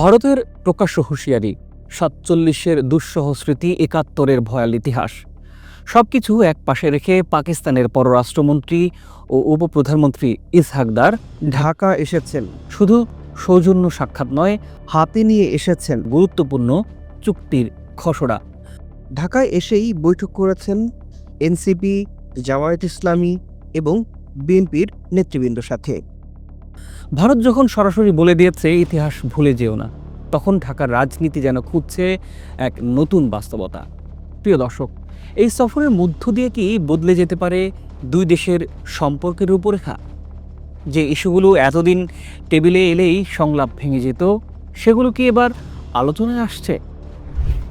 ভারতের প্রকাশ্য হুঁশিয়ারি, সাতচল্লিশের দুঃসহ স্মৃতি, একাত্তরের ভয়াল ইতিহাস। সবকিছু এক পাশে রেখে পাকিস্তানের পররাষ্ট্রমন্ত্রী ও উপপ্রধানমন্ত্রী ইসহাকদার ঢাকা এসেছেন। শুধু সৌজন্য সাক্ষাৎ নয়, হাতে নিয়ে এসেছেন গুরুত্বপূর্ণ চুক্তির খসড়া। ঢাকায় এসেই বৈঠক করেছেন এনসিপি, জামায়াত ইসলামী এবং বিএনপির নেতৃবৃন্দের সাথে। ভারত যখন সরাসরি বলে দিয়েছে, ইতিহাস ভুলে যেও না। তখন ঢাকার রাজনীতি যেন খুঁজছে এক নতুন বাস্তবতা। প্রিয় দর্শক, এই সফরের মধ্য দিয়ে কি বদলে যেতে পারে দুই দেশের সম্পর্কের রূপরেখা? যে ইস্যুগুলো এতদিন টেবিলে এলেই সংলাপ ভেঙে যেত, সেগুলো কি এবার আলোচনায় আসছে?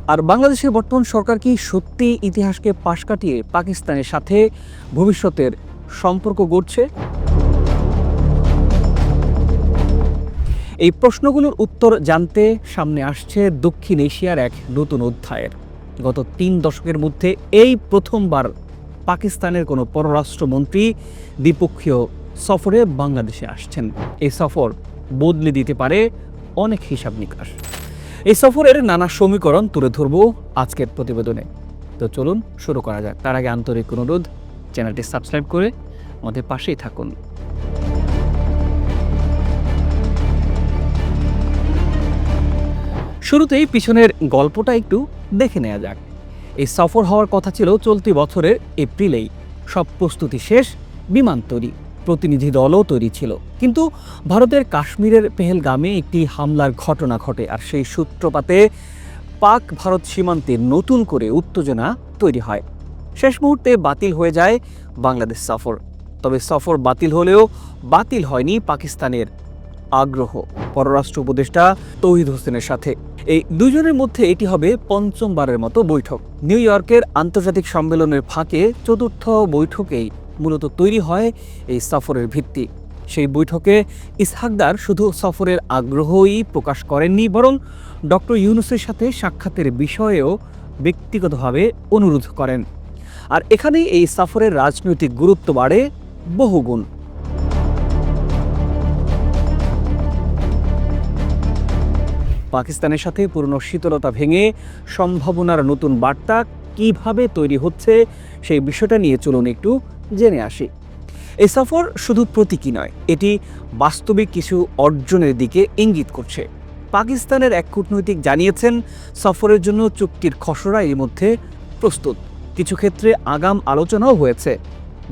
আর বাংলাদেশের বর্তমান সরকার কি সত্যি ইতিহাসকে পাশ কাটিয়ে পাকিস্তানের সাথে ভবিষ্যতের সম্পর্ক গড়ছে? এই প্রশ্নগুলোর উত্তর জানতে সামনে আসছে দক্ষিণ এশিয়ার এক নতুন অধ্যায়ের। গত তিন দশকের মধ্যে এই প্রথমবার পাকিস্তানের কোনো পররাষ্ট্রমন্ত্রী দ্বিপক্ষীয় সফরে বাংলাদেশে আসছেন। এই সফর বদলে দিতে পারে অনেক হিসাব নিকাশ। এই সফরের নানা সমীকরণ তুলে ধরব আজকের প্রতিবেদনে। তো চলুন শুরু করা যাক। তার আগে আন্তরিক অনুরোধ, চ্যানেলটি সাবস্ক্রাইব করে আমাদের পাশেই থাকুন। শুরুতেই পিছনের গল্পটা একটু দেখে নেওয়া যাক। এই সফর হওয়ার কথা ছিল চলতি বছরের এপ্রিলেই। সব প্রস্তুতি শেষ, বিমান তৈরি, প্রতিনিধি দলও তৈরি ছিল। কিন্তু ভারতের কাশ্মীরের পেহেলগামে একটি হামলার ঘটনা ঘটে আর সেই সূত্রপাতে পাক ভারত সীমান্তে নতুন করে উত্তেজনা তৈরি হয়। শেষ মুহূর্তে বাতিল হয়ে যায় বাংলাদেশ সফর। তবে সফর বাতিল হলেও বাতিল হয়নি পাকিস্তানের আগ্রহ। পররাষ্ট্র উপদেষ্টা তৌহিদ হোসেনের সাথে। এই দুজনের মধ্যে এটি হবে পঞ্চমবারের মতো বৈঠক। নিউ ইয়র্কের আন্তর্জাতিক সম্মেলনের ফাঁকে চতুর্থ বৈঠকেই মূলত তৈরি হয় এই সফরের ভিত্তি। সেই বৈঠকে ইসহাকদার শুধু সফরের আগ্রহই প্রকাশ করেননি, বরং ডক্টর ইউনুসের সাথে সাক্ষাতের বিষয়েও ব্যক্তিগতভাবে অনুরোধ করেন। আর এখানেই এই সফরের রাজনৈতিক গুরুত্ব বাড়ে বহুগুণ। পাকিস্তানের সাথে পুরনো শীতলতা ভেঙে সম্ভাবনার নতুন বার্তা কীভাবে তৈরি হচ্ছে সেই বিষয়টা নিয়ে চলুন একটু জেনে আসি। এই সফর শুধু প্রতীকী নয়, এটি বাস্তবিক কিছু অর্জনের দিকে ইঙ্গিত করছে। পাকিস্তানের এক কূটনৈতিক জানিয়েছেন, সফরের জন্য চুক্তির খসড়া এর মধ্যে প্রস্তুত। কিছু ক্ষেত্রে আগাম আলোচনাও হয়েছে।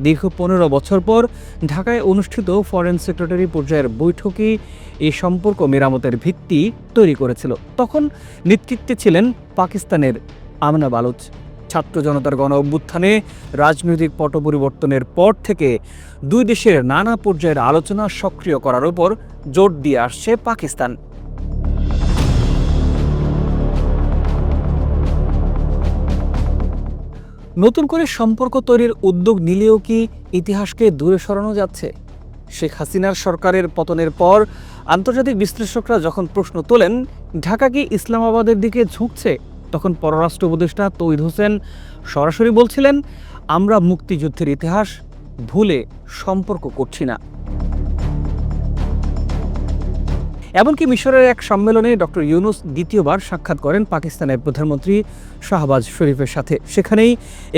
দীর্ঘ পনেরো বছর পর ঢাকায় অনুষ্ঠিত ফরেন সেক্রেটারি পর্যায়ের বৈঠকই এই সম্পর্ক মেরামতের ভিত্তি তৈরি করেছিল। তখন নেতৃত্বে ছিলেন পাকিস্তানের আমনা বালুচ ছাত্র জনতার গণ অভ্যুত্থানে রাজনৈতিক পট পরিবর্তনের পর থেকে দুই দেশের নানা পর্যায়ের আলোচনা সক্রিয় করার উপর জোর দিয়ে আসছে পাকিস্তান। নতুন করে সম্পর্ক তৈরির উদ্যোগ নিলেও কি ইতিহাসকে দূরে সরানো যাচ্ছে? শেখ হাসিনার সরকারের পতনের পর আন্তর্জাতিক বিশ্লেষকরা যখন প্রশ্ন তোলেন, ঢাকা কি ইসলামাবাদের দিকে ঝুঁকছে? তখন পররাষ্ট্র উপদেষ্টা তৈদ হোসেন সরাসরি বলছিলেন, আমরা মুক্তিযুদ্ধের ইতিহাস ভুলে সম্পর্ক করছি না। এমনকি মিশরের এক সম্মেলনে ডক্টর ইউনুস দ্বিতীয়বার সাক্ষাৎ করেন পাকিস্তানের প্রধানমন্ত্রী শাহবাজ শরীফের সাথে। সেখানেই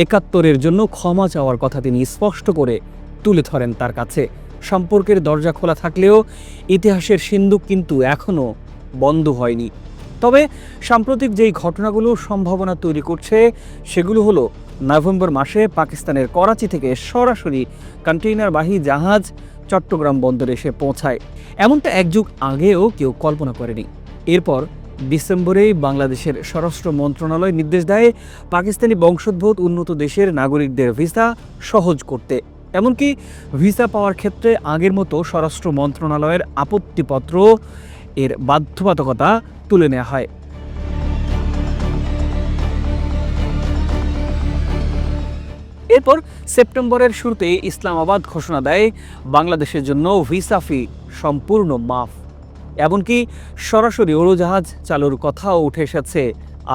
একাত্তরের জন্য ক্ষমা চাওয়ার কথা তিনি স্পষ্ট করে তুলে ধরেন তার কাছে। সম্পর্কের দরজা খোলা থাকলেও ইতিহাসের সিন্ধুক কিন্তু এখনও বন্ধ হয়নি। তবে সাম্প্রতিক যেই ঘটনাগুলো সম্ভাবনা তৈরি করছে, সেগুলো হলো নভেম্বর মাসে পাকিস্তানের করাচি থেকে সরাসরি কন্টেইনারবাহী জাহাজ চট্টগ্রাম বন্দরে এসে পৌঁছায়। এমনটা এক যুগ আগেও কেউ কল্পনা করেনি। এরপর ডিসেম্বরেই বাংলাদেশের স্বরাষ্ট্র মন্ত্রণালয় নির্দেশ দেয় পাকিস্তানি বংশোদ্ভূত উন্নত দেশের নাগরিকদের ভিসা সহজ করতে। এমনকি ভিসা পাওয়ার ক্ষেত্রে আগের মতো স্বরাষ্ট্র মন্ত্রণালয়ের আপত্তিপত্র এর বাধ্যবাধকতা তুলে নেওয়া হয়। এরপর সেপ্টেম্বরের শুরুতে ইসলামাবাদ ঘোষণা দেয়, বাংলাদেশের জন্য ভিসা ফি সম্পূর্ণ মাফ। এমনকি সরাসরি উড়োজাহাজ চালুর কথাও উঠে এসেছে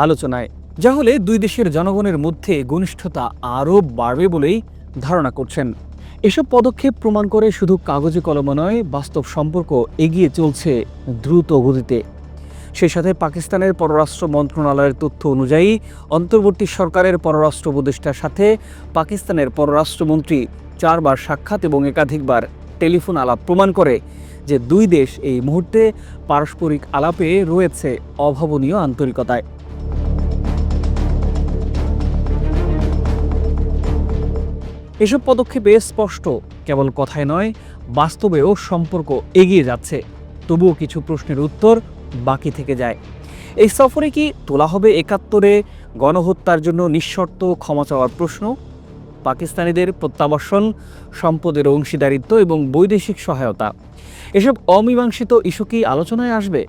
আলোচনায়। যা হলে দুই দেশের জনগণের মধ্যে ঘনিষ্ঠতা আরও বাড়বে বলেই ধারণা করছেন। এসব পদক্ষেপ প্রমাণ করে শুধু কাগজে কলম নয়, বাস্তব সম্পর্ক এগিয়ে চলছে দ্রুত গতিতে। সেই সাথে পাকিস্তানের পররাষ্ট্র মন্ত্রণালয়ের তথ্য অনুযায়ী অন্তর্বর্তী সরকারের পররাষ্ট্র উপদেষ্টার সাথে পাকিস্তানের পররাষ্ট্রমন্ত্রী চারবার সাক্ষাৎ এবং একাধিকবার টেলিফোন আলাপ প্রমাণ করে যে দুই দেশ এই মুহূর্তে পারস্পরিক আলাপে রয়েছে অভাবনীয় আন্তরিকতায়। এসব পদক্ষেপে স্পষ্ট, কেবল কথায় নয়, বাস্তবেও সম্পর্ক এগিয়ে যাচ্ছে। তবুও কিছু প্রশ্নের উত্তর বাকি থেকে যায়। এই সফরে কি তোলা হবে একাত্তরে গণহত্যার জন্য নিঃশর্ত ক্ষমা চাওয়ার প্রশ্ন? পাকিস্তানিদের প্রত্যাবাসন সম্পদের অংশীদারিত্ব এবং বৈদেশিক সহায়তা। এসব অমীমাংসিত ইস্যু কি আলোচনায় আসবে?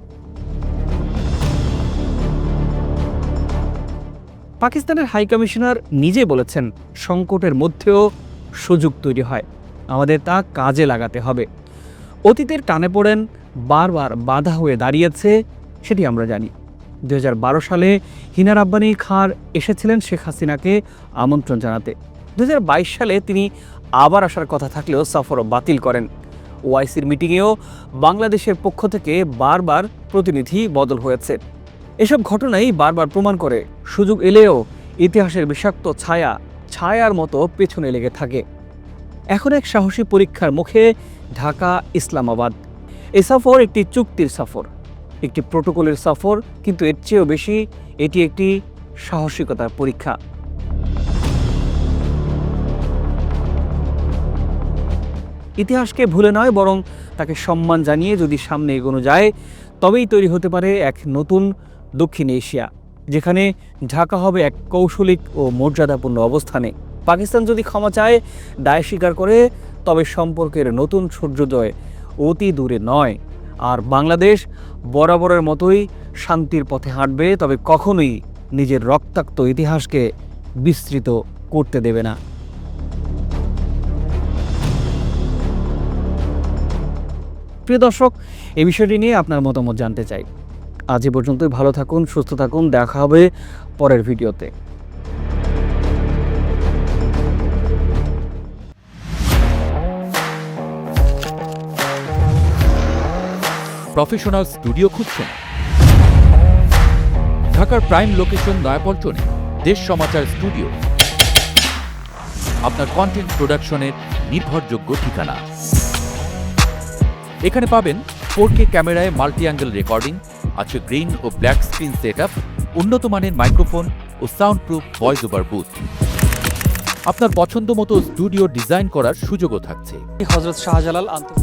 পাকিস্তানের হাই কমিশনার নিজে বলেছেন, সংকটের মধ্যেও সুযোগ তৈরি হয়। আমাদের তা কাজে লাগাতে হবে। অতীতের টানে পড়েন বারবার বাধা হয়ে দাঁড়িয়েছে সেটি আমরা জানি। দুই হাজার বারো সালে হিনা রাব্বানি খাঁর এসেছিলেন শেখ হাসিনাকে আমন্ত্রণ জানাতে। দুই হাজার বাইশ সালে তিনি আবার আসার কথা থাকলেও সফর বাতিল করেন। ওআইসির মিটিংয়েও বাংলাদেশের পক্ষ থেকে বারবার প্রতিনিধি বদল হয়েছে। এসব ঘটনাই বারবার প্রমাণ করে, সুযোগ এলেও ইতিহাসের বিষাক্ত ছায়া, ছায়ার মতো পেছনে লেগে থাকে। এখন এক সাহসী পরীক্ষার মুখে ঢাকা ইসলামাবাদ এ সফর একটি চুক্তির সফর, একটি প্রোটোকলের সফর, কিন্তু এর চেয়েও বেশি এটি একটি সাহসিকতার পরীক্ষা। ইতিহাসকে ভুলে নয়, বরং তাকে সম্মান জানিয়ে যদি সামনে এগোনো যায়, তবেই তৈরি হতে পারে এক নতুন দক্ষিণ এশিয়া, যেখানে ঢাকা হবে এক কৌশলিক ও মর্যাদাপূর্ণ অবস্থানে। পাকিস্তান যদি ক্ষমা চায়, দায় স্বীকার করে, তবে সম্পর্কের নতুন সূর্যোদয় অতি দূরে নয়। আর বাংলাদেশ বরাবরের মতোই শান্তির পথে হাঁটবে, তবে কখনোই নিজের রক্তাক্ত ইতিহাসকে বিস্তৃত করতে দেবে না। প্রিয় দর্শক এই বিষয়টি নিয়ে আপনার মতামত জানতে চাই। আজ এ পর্যন্তই, ভালো থাকুন, সুস্থ থাকুন, দেখা হবে পরের ভিডিওতে। প্রফেশনাল স্টুডিও খুঁজছেন ঢাকার প্রাইম লোকেশন নয়াপল্টনে দেশ সমাচার স্টুডিও। আপনার কন্টেন্ট প্রোডাকশনের নির্ভরযোগ্য ঠিকানা। এখানে পাবেন ফোর কে ক্যামেরায় মাল্টি অ্যাঙ্গেল রেকর্ডিং আছে গ্রিন ও ব্ল্যাক স্ক্রিন সেট আপ উন্নত মানের মাইক্রোফোন ও sound proof voice over booth আপনার পছন্দ মতো স্টুডিও ডিজাইন করার সুযোগও থাকছে। হজরত শাহজালাল আন্তর্জাতিক